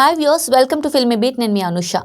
Hi views welcome to Filmibeat నేను మీ Anusha.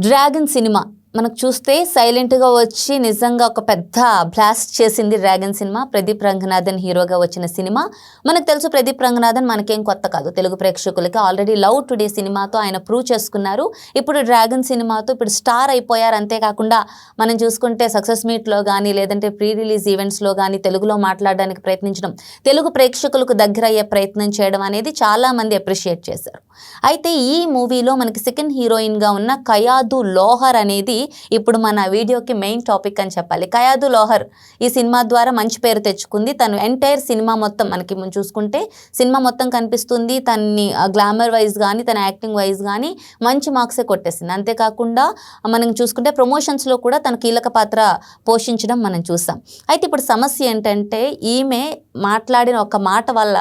Dragon cinema మనకు చూస్తే సైలెంట్గా వచ్చి నిజంగా ఒక పెద్ద బ్లాస్ట్ చేసింది డ్రాగన్ సినిమా ప్రదీప్ రంగనాథన్ హీరోగా వచ్చిన సినిమా. మనకు తెలుసు ప్రదీప్ రంగనాథన్ మనకేం కొత్త కాదు. తెలుగు ప్రేక్షకులకి ఆల్రెడీ లవ్ టుడే సినిమాతో ఆయన ప్రూవ్ చేసుకున్నారు. ఇప్పుడు డ్రాగన్ సినిమాతో ఇప్పుడు స్టార్ అయిపోయారు. అంతేకాకుండా మనం చూసుకుంటే సక్సెస్ మీట్లో కానీ లేదంటే ప్రీ రిలీజ్ ఈవెంట్స్లో కానీ తెలుగులో మాట్లాడడానికి ప్రయత్నించడం తెలుగు ప్రేక్షకులకు దగ్గర అయ్యే ప్రయత్నం చేయడం అనేది చాలామంది అప్రిషియేట్ చేశారు. అయితే ఈ మూవీలో మనకి సెకండ్ హీరోయిన్గా ఉన్న కయాదు లోహర్ అనేది ఇప్పుడు మన వీడియోకి మెయిన్ టాపిక్ అని చెప్పాలి. కయాదు లోహర్ ఈ సినిమా ద్వారా మంచి పేరు తెచ్చుకుంది. తను ఎంటైర్ సినిమా మొత్తం మనకి మనం చూసుకుంటే సినిమా మొత్తం కనిపిస్తుంది. తన్ని గ్లామర్ వైజ్ కానీ తన యాక్టింగ్ వైజ్ కానీ మంచి మార్క్సే కొట్టేసింది. అంతేకాకుండా మనం చూసుకుంటే ప్రమోషన్స్లో కూడా తన కీలక పాత్ర పోషించడం మనం చూసాం. అయితే ఇప్పుడు సమస్య ఏంటంటే ఈమె మాట్లాడిన ఒక మాట వల్ల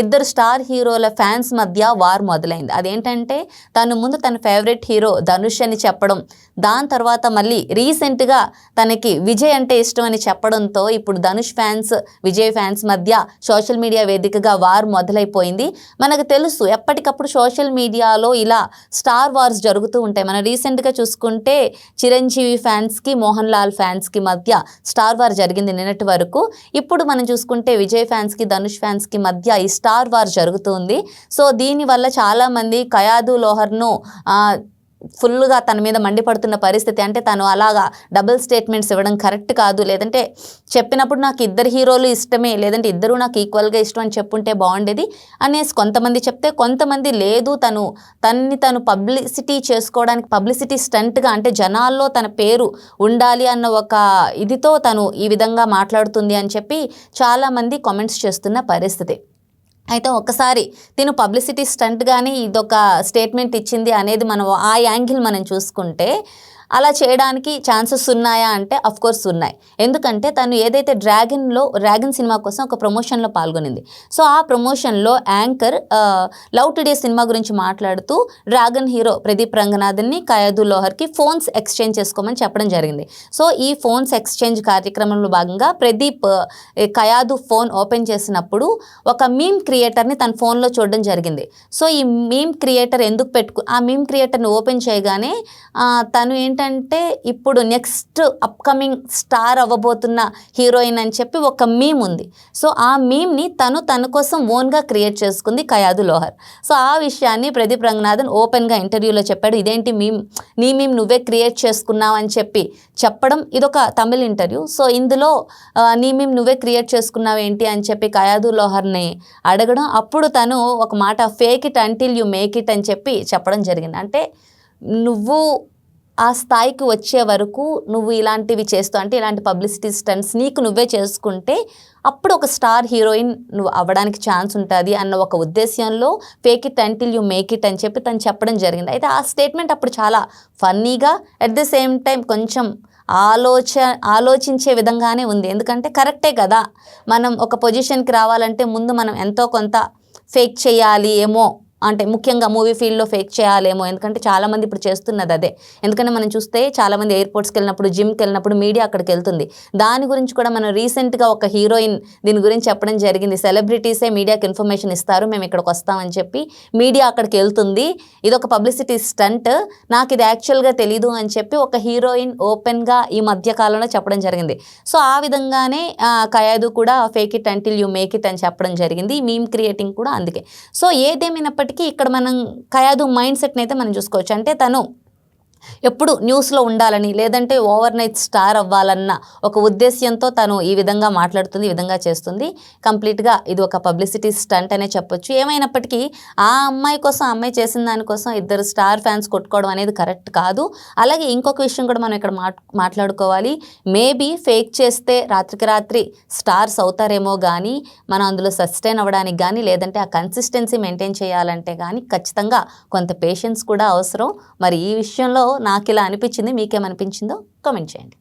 ఇద్దరు స్టార్ హీరోల ఫ్యాన్స్ మధ్య వార్ మొదలైంది. అదేంటంటే తను ముందు తన ఫేవరెట్ హీరో ధనుష్ అని చెప్పడం దాని తర్వాత తర్వాత మళ్ళీ రీసెంట్గా తనకి విజయ్ అంటే ఇష్టం అని చెప్పడంతో ఇప్పుడు ధనుష్ ఫ్యాన్స్ విజయ్ ఫ్యాన్స్ మధ్య సోషల్ మీడియా వేదికగా వార్ మొదలైపోయింది. మనకు తెలుసు ఎప్పటికప్పుడు సోషల్ మీడియాలో ఇలా స్టార్ వార్స్ జరుగుతూ ఉంటాయి. మనం రీసెంట్గా చూసుకుంటే చిరంజీవి ఫ్యాన్స్కి మోహన్ లాల్ ఫ్యాన్స్కి మధ్య స్టార్ వార్ జరిగింది నిన్నటి వరకు. ఇప్పుడు మనం చూసుకుంటే విజయ్ ఫ్యాన్స్కి ధనుష్ ఫ్యాన్స్కి మధ్య ఈ స్టార్ వార్ జరుగుతుంది సో దీనివల్ల చాలామంది కయాదు లోహర్ను ఫుల్గా తన మీద మండిపడుతున్న పరిస్థితి అంటే తను అలాగా డబుల్ స్టేట్మెంట్స్ ఇవ్వడం కరెక్ట్ కాదు. లేదంటే చెప్పినప్పుడు నాకు ఇద్దరు హీరోలు ఇష్టమే లేదంటే ఇద్దరు నాకు ఈక్వల్గా ఇష్టం అని చెప్పుంటే బాగుండేది అనేసి కొంతమంది చెప్తే కొంతమంది లేదు. తను తన్ని తను పబ్లిసిటీ చేసుకోవడానికి పబ్లిసిటీ స్టంట్గా అంటే జనాల్లో తన పేరు ఉండాలి అన్న ఒక ఇదితో తను ఈ విధంగా మాట్లాడుతుంది అని చెప్పి చాలామంది కామెంట్స్ చేస్తున్న పరిస్థితి. అయితే ఒక్కసారి తిను పబ్లిసిటీ స్టంట్ కానీ ఇదొక స్టేట్మెంట్ ఇచ్చింది అనేది మనం ఆ యాంగిల్ మనం చూసుకుంటే అలా చేయడానికి ఛాన్సెస్ ఉన్నాయా అంటే అఫ్ కోర్స్ ఉన్నాయి. ఎందుకంటే తను ఏదైతే డ్రాగన్లో డ్రాగన్ సినిమా కోసం ఒక ప్రమోషన్లో పాల్గొనింది. సో ఆ ప్రమోషన్లో యాంకర్ లవ్ టుడే సినిమా గురించి మాట్లాడుతూ డ్రాగన్ హీరో ప్రదీప్ రంగనాథన్ని కయాదు లోహర్కి ఫోన్స్ ఎక్స్చేంజ్ చేసుకోమని చెప్పడం జరిగింది. సో ఈ ఫోన్స్ ఎక్స్చేంజ్ కార్యక్రమంలో భాగంగా ప్రదీప్ కయాదు ఫోన్ ఓపెన్ చేసినప్పుడు ఒక మీమ్ క్రియేటర్ని తన ఫోన్లో చూడడం జరిగింది. సో ఈ మీమ్ క్రియేటర్ ఎందుకు పెట్టుకు ఆ మీమ్ క్రియేటర్ని ఓపెన్ చేయగానే తను ఏంటంటే ఇప్పుడు నెక్స్ట్ అప్కమింగ్ స్టార్ అవ్వబోతున్న హీరోయిన్ అని చెప్పి ఒక మీమ్ ఉంది. సో ఆ మీమ్ని తను తన కోసం ఓన్గా క్రియేట్ చేసుకుంది కయాదు లోహర్. సో ఆ విషయాన్ని ప్రదీప్ రంగనాథన్ ఓపెన్గా ఇంటర్వ్యూలో చెప్పాడు. ఇదేంటి మీమ్? నీ మీమ్ నువ్వే క్రియేట్ చేసుకున్నావు అని చెప్పి చెప్పడం ఇదొక తమిళ్ ఇంటర్వ్యూ. సో ఇందులో నీ మీమ్ నువ్వే క్రియేట్ చేసుకున్నావు ఏంటి అని చెప్పి కయాదు లోహర్ని అడగడం. అప్పుడు తను ఒక మాట fake it until you make it అని చెప్పి చెప్పడం జరిగింది. అంటే నువ్వు ఆ స్థాయికి వచ్చే వరకు నువ్వు ఇలాంటివి చేస్తూ అంటే ఇలాంటి పబ్లిసిటీ స్టంట్స్ నీకు నువ్వే చేసుకుంటే అప్పుడు ఒక స్టార్ హీరోయిన్ నువ్వు అవ్వడానికి ఛాన్స్ ఉంటుంది అన్న ఒక ఉద్దేశంలో fake it until you make it అని చెప్పి తను చెప్పడం జరిగింది. అయితే ఆ స్టేట్మెంట్ అప్పుడు చాలా ఫన్నీగా అట్ ద సేమ్ టైం కొంచెం ఆలోచ ఆలోచించే విధంగానే ఉంది. ఎందుకంటే కరెక్టే కదా మనం ఒక పొజిషన్కి రావాలంటే ముందు మనం ఎంతో కొంత ఫేక్ చేయాలి ఏమో అంటే ముఖ్యంగా మూవీ ఫీల్డ్లో ఫేక్ చేయాలేమో. ఎందుకంటే చాలామంది ఇప్పుడు చేస్తున్నది అదే. ఎందుకంటే మనం చూస్తే చాలామంది ఎయిర్పోర్ట్స్కి వెళ్ళినప్పుడు జిమ్కి వెళ్ళినప్పుడు మీడియా అక్కడికి వెళ్తుంది. దాని గురించి కూడా మనం రీసెంట్గా ఒక హీరోయిన్ దీని గురించి చెప్పడం జరిగింది. సెలబ్రిటీసే మీడియాకి ఇన్ఫర్మేషన్ ఇస్తారు. మేము ఇక్కడికి వస్తామని చెప్పి మీడియా అక్కడికి వెళ్తుంది. ఇది ఒక పబ్లిసిటీ స్టంట్. నాకు ఇది యాక్చువల్గా తెలీదు అని చెప్పి ఒక హీరోయిన్ ఓపెన్గా ఈ మధ్య కాలంలో చెప్పడం జరిగింది. సో ఆ విధంగానే కయాదు కూడా fake it until you make it అని చెప్పడం జరిగింది. మీమ్ క్రియేటింగ్ కూడా అందుకే. సో ఏదేమైనప్పటికీ ఇక్కడ మనం కయాదు మైండ్ సెట్ని అయితే మనం చూసుకోవచ్చు. అంటే తను ఎప్పుడు న్యూస్లో ఉండాలని లేదంటే ఓవర్ నైట్ స్టార్ అవ్వాలన్న ఒక ఉద్దేశ్యంతో తను ఈ విధంగా మాట్లాడుతుంది ఈ విధంగా చేస్తుంది. కంప్లీట్గా ఇది ఒక పబ్లిసిటీ స్టంట్ అనే చెప్పొచ్చు. ఏమైనప్పటికీ ఆ అమ్మాయి కోసం అమ్మాయి చేసిన దానికోసం ఇద్దరు స్టార్ ఫ్యాన్స్ కొట్టుకోవడం అనేది కరెక్ట్ కాదు. అలాగే ఇంకొక విషయం కూడా మనం ఇక్కడ మాట్లాడుకోవాలి. మేబీ ఫేక్ చేస్తే రాత్రికి రాత్రి స్టార్స్ అవుతారేమో కానీ మనం అందులో సస్టైన్ అవ్వడానికి కానీ లేదంటే ఆ కన్సిస్టెన్సీ మెయింటైన్ చేయాలంటే కానీ ఖచ్చితంగా కొంత పేషెన్స్ కూడా అవసరం. మరి ఈ విషయంలో నాకు ఇలా అనిపించింది మీకేమనిపించిందో కామెంట్ చేయండి.